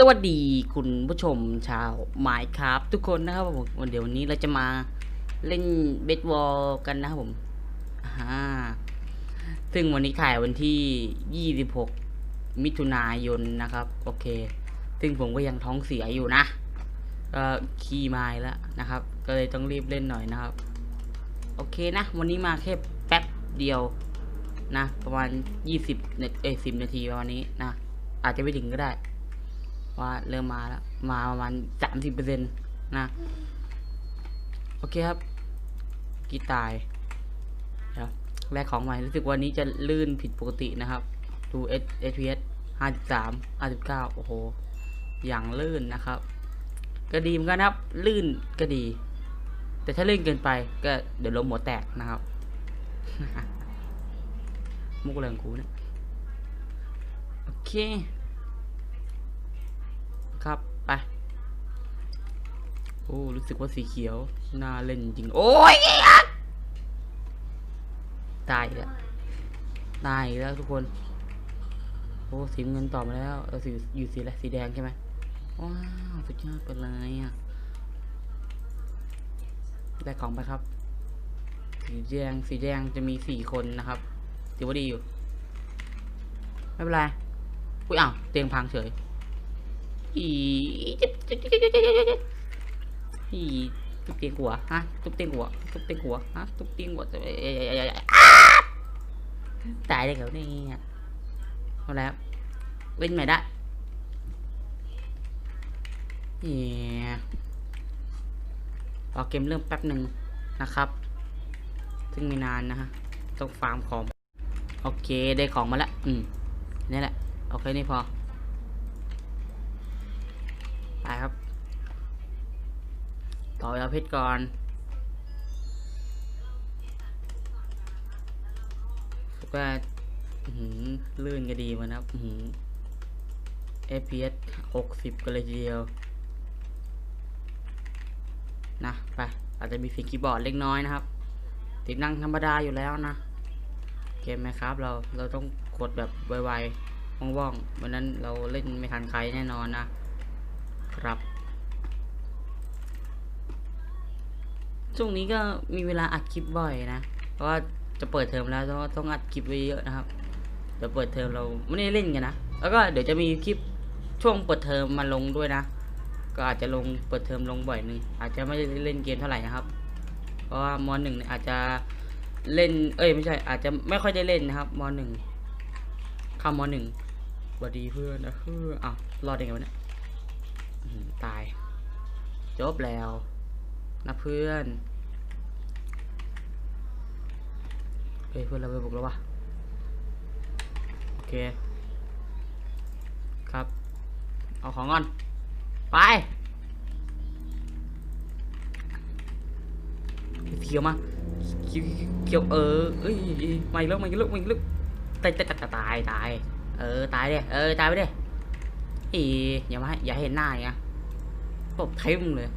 สวัสดีคุณผู้ชมชาวไมค์ครับทุกคนนะครับผมวันเดี๋ยววันนี้เราจะมาเล่นเบสบอลกันนะครับผมอ่าซึ่งวันนี้ถ่ายวันที่ 26 มิถุนายนนะครับ โอเค ซึ่งผมก็ยังท้องเสียอยู่นะก็ขี้ไม้แล้วนะครับ ก็เลยต้องรีบเล่นหน่อยนะครับ โอเคนะ วันนี้มาแค่แป๊บเดียวนะ ประมาณ 20เอ้ย10 นาทีประมาณนี้นะ อาจจะไม่ถึงก็ได้ ว่าเริ่มมาแล้ว มาประมาณสามสิบเปอร์เซ็นต์นะ โอเคครับ กีตายเดี๋ยวแรกของใหม่ รู้สึกวันนี้จะลื่นผิดปกตินะครับ ดู S FPS ห้าสิบสามห้าสิบเก้าโอ้โห อย่างลื่นนะครับ ก็ดีเหมือนกันครับ ลื่นก็ดี แต่ถ้าลื่นเกินไปก็เดี๋ยวลมหัวแตกนะครับ มุกอะไรของกูเนี่ยโอเค ครับ ไป โอ้ รู้สึกว่าสีเขียว น่าเล่นจริง โอ้ยตายอีกแล้วตายอีกแล้วทุกคน โอ้สีเงินต่อมาแล้วเออสีอยู่สีอะไรสีแดงใช่ไหมว้าวสุดยอดไปเลยอะได้ของไปครับ สีแดงสีแดงจะมีสี่คนนะครับถือว่าดีอยู่ ไม่เป็นไรอุ้ยอ้าวเตียงพังเฉย อีเจ็บเจ็บเจ็บเจ็บเจ็บอีตุ๊บเตียงหัวฮะตุ๊บเตียงหัวตุ๊บเตียงหัวฮะตุ๊บเตียงหัวตายได้เขาเนี่ยเอาแล้ววิ่งใหม่ได้เนี่ยรอเกมเริ่มแป๊บหนึ่งนะครับ ซึ่งไม่นานนะฮะ ต้องฟาร์มของ โอเค ได้ของมาแล้ว อืมนี่แหละ โอเค นี่พอ ไปครับ ต่อยาเพชรก่อนก็อื้อหือลื่นก็ดีมันะครับอื้อหือ FPS หกสิบกันเลยทีเดียว นะ ไป อาจจะมีเสียงคีย์บอร์ดเล็กน้อยนะครับ ติดนั่งธรรมดาอยู่แล้วนะ เกมไหมครับ เราเราต้องกดแบบไวๆว่องๆวันนั้นเราเล่นไม่ทันใครแน่นอนนะ ครับ ช่วงนี้ก็มีเวลาอัดคลิปบ่อยนะ เพราะว่าจะเปิดเทอมแล้วต้องต้องอัดคลิปไว้เยอะนะครับ เดี๋ยวเปิดเทอมเราไม่ได้เล่นกันนะ แล้วก็เดี๋ยวจะมีคลิปช่วงเปิดเทอมมาลงด้วยนะ ก็อาจจะลงเปิดเทอมลงบ่อยหนึ่งอาจจะไม่ได้เล่นเกมเท่าไหร่นะครับ เพราะว่ามหนึ่งเนี่ยอาจจะเล่น เอ้ยไม่ใช่ อาจจะไม่ค่อยได้เล่นนะครับมหนึ่งเข้ามหนึ่งสวัสดีเพื่อนนะเฮ้ออ้าวรอดได้ไงวะเนี่ย ตาย จบแล้วนะเพื่อนเฮ้ยเพื่อนเราไปบุกแล้ววะโอเค ครับ เอาของก่อน ไปเขียวมาเขียวเขียวเออเอ้ยไมาอีกแล้วมาอีกแล้วมาอีกแล้วตายตายตายตายตาย เออ ตายเด้เออ ตายไป เอีอย่ามาให้อย่าเห็นหน้าอย่างตบเทมเลย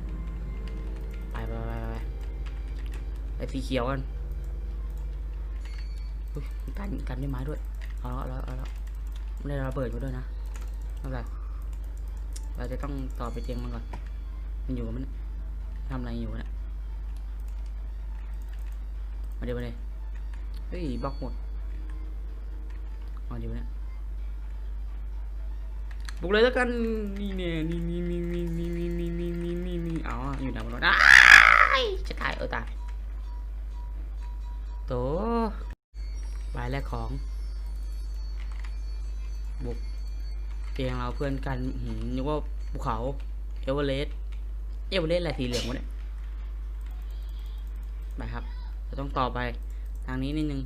ไปไปไปไปไปสีเขียวกันกันกันด้วยไม้ด้วย เอาแล้วเอาล้วเอาแล้วไม่ได้ระเบิดมาด้วยนะไม่เป็นไรเราจะต้องต่อไปเตียงมันก่อน มันอยู่กับมันทำอะไรอยู่นะมาเดี๋ยวมาเลยเฮ้ยบล็อกหมดมาเดี๋ยวเนี่ย บุกเลยแล้วกันนี่เนี่ยนี่นี่นี่นี่นี่นี่นี่นี่นี่นี่นี่อ๋ออยู่ไหนมันวะอ้ายจะตายเออตายโตบายแรกของ บุกเตียงเราเพื่อนกันหืมนึกว่าภูเขาเอเวอเรสต์เอเวอเรสต์อะไรสีเหลืองวะเนี่ยไปครับเราต้องต่อไปทางนี้นิดนึง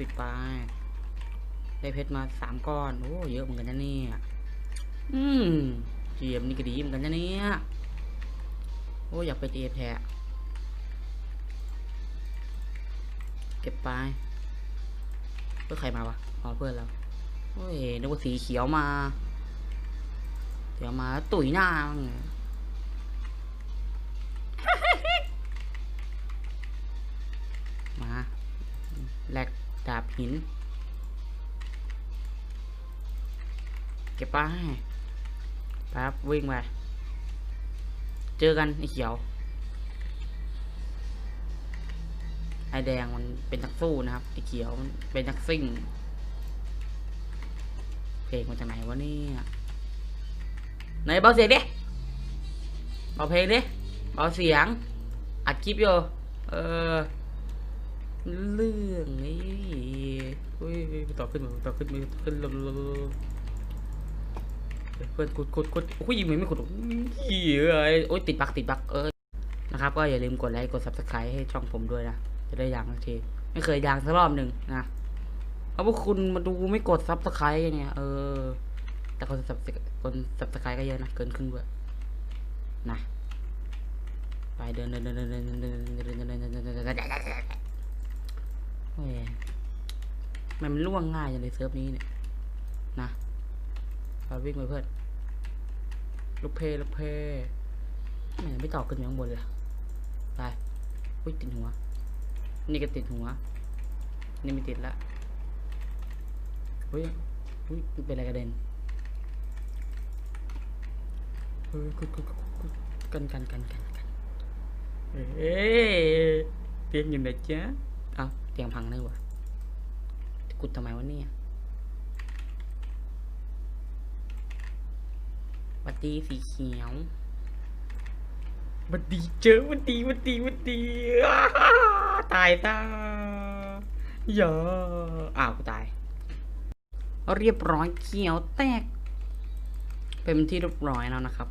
ปัดปิดไป ได้เพชรมาสามก้อน โอ้เยอะเหมือนกันนะเนี่ย อืมเจียมนี่ก็ดีเหมือนกันนะเนี่ย โอ้อยากไปเอฟแท้เก็บไป เพื่อใครมาวะ อ๋อเพื่อนเราโอ้ยนึกว่าสีเขียวมา เดี๋ยวมาตุ๋ยหน้ามั้ง มาบหิน เก็บไปแป๊บวิ่งไปเจอกันไอ้เขียว ไอแดงมันเป็นนักสู้นะครับ ไอเขียวมันเป็นนักซิ่ง เพลงมาจากไหนวะเนี่ยไหนเบาเสียงดิเบาเพลงดิเบาเสียง อัดคลิปอยู่เออ เรื่องนี้เฮ้ยต่อขึ้นมาต่อขึ้นมาต่อขึ้นลงเพื่อนกดกดกดโอ้ยยิงไม่ไม่กดหรอกเหี้ยเอ้ยโอ้ยติดบักติดบักเออนะครับ ก็อย่าลืมกดไลค์กด subscribe ให้ช่องผมด้วยนะ จะได้ยางสักที ไม่เคยยางสักรอบหนึ่งนะเพราะพวกคุณมาดูไม่กด subscribe เนี่ยเออ แต่คน subscribe คน subscribe ก็เยอะนะเกินครึ่งด้วยนะไปเดินเดินเดินเดินเดินเดินเดินเดินเดินเดินเดินเดินเดินเดินโอ้ย มันมันล่วงง่ายอย่างในเซิร์ฟนี้เนี่ยนะไปวิ่งไปเพื่อนลูกเพลูกเพแหมไม่ต่อขึ้นไปข้างบนเลยไปอุ้ยติดหัว นี่ก็ติดหัว นี่ไม่ติดละเฮ้ยอุ้ยเป็นอะไรกระเด็นเฮ้ยกูกันกันกันกันกันเอ๊ะเตียงอยู่ไหนจ๊ะเอาเตียงพังเลยวะ กุดทำไมวะเนี่ยบัดดีสีเขียวบัดดีเจอบัดดีบัดดีบัดดีอ้าตายตาอย่าอ้าวกูตาย เรียบร้อยเขียวแตก เป็นที่เรียบร้อยแล้วนะครับ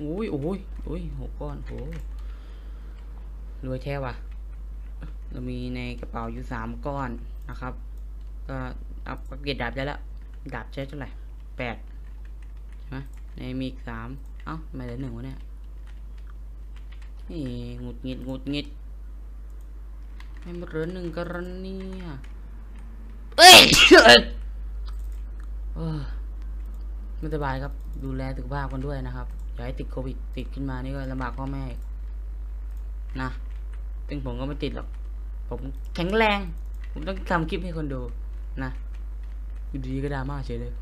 อุ้ยโอ้ยโอ้ยหกก้อนโอ้รวยแท้ว่ะ เรามีในกระเป๋าอยู่สามก้อนนะครับ ก็อัพเกรดดาบได้แล้ว ดาบใช้เท่าไหร่แปดใช่ไหมในมีอีกสามเอ้าทำไม่เหลือหนึ่งวะเนี่ยนี่หงุดหงิดหงุดหงิดให้มันเหลือหนึ่งกันเนี่ยเอ้ยไม่สบายครับ ดูแลสุขภาพกันด้วยนะครับอย่าให้ติดโควิดติดขึ้นมานี่ก็ลำบากพ่อแม่นะซึ่งผมก็ไม่ติดหรอก ผมแข็งแรง ผมต้องทำคลิปให้คนดูนะอยู่ดีก็ดราม่าเฉยเลย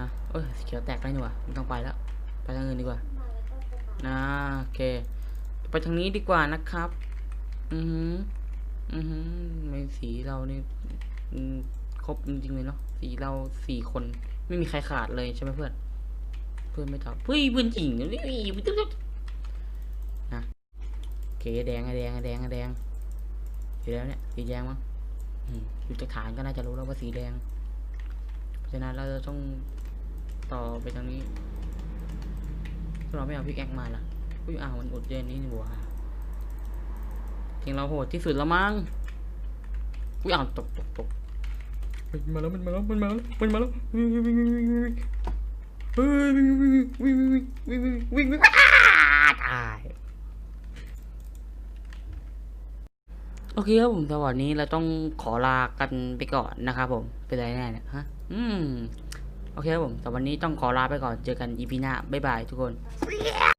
นะเอ้ยเขียวแตกได้นี่หว่าไม่ต้องไปแล้ว ไปทางอื่นดีกว่านะโอเค ไปทางนี้ดีกว่านะครับ อือหืออือหือไม่สีเรานี่ครบจริงๆเลยเนาะสีเราสี่คน ไม่มีใครขาดเลยใช่ไหมเพื่อน เพื่อนไม่ตอบเฮ้ยเพื่อนจริงนี่นะโอเคแดงไอแดงไอแดงไอแดง สีแล้วเนี่ยสีแดงมั้งอืมอยู่จากฐานก็น่าจะรู้แล้วว่าสีแดงเพราะฉะนั้นเราจะต้องต่อไปทางนี้ถ้าเราไม่เอาพิกแอคมาล่ะอุ้ยอ้าวมันอุดเย็นนี่นี่หว่าทีมเราโหดที่สุดแล้วมั้งอุ้ยอ้าวตกตกตกเฮ้ยมาแล้วมันมาแล้วมันมาแล้วมันมาแล้ววิ่งวิ่งวิ่งวิ่งวิ่งวิ่งเฮ้ยวิ่งวิ่งวิ่งวิ่งวิ่งวิ่งวิ่งวิ่งอ้าตาย โอเคครับผมสวัสดีเราต้องขอลากันไปก่อนนะครับผมเป็นไรแน่เนี่ยฮะอืมโอเคครับผมแต่วันนี้ต้องขอลาไปก่อนเจอกันอีพีหน้าบ๊ายบายทุกคน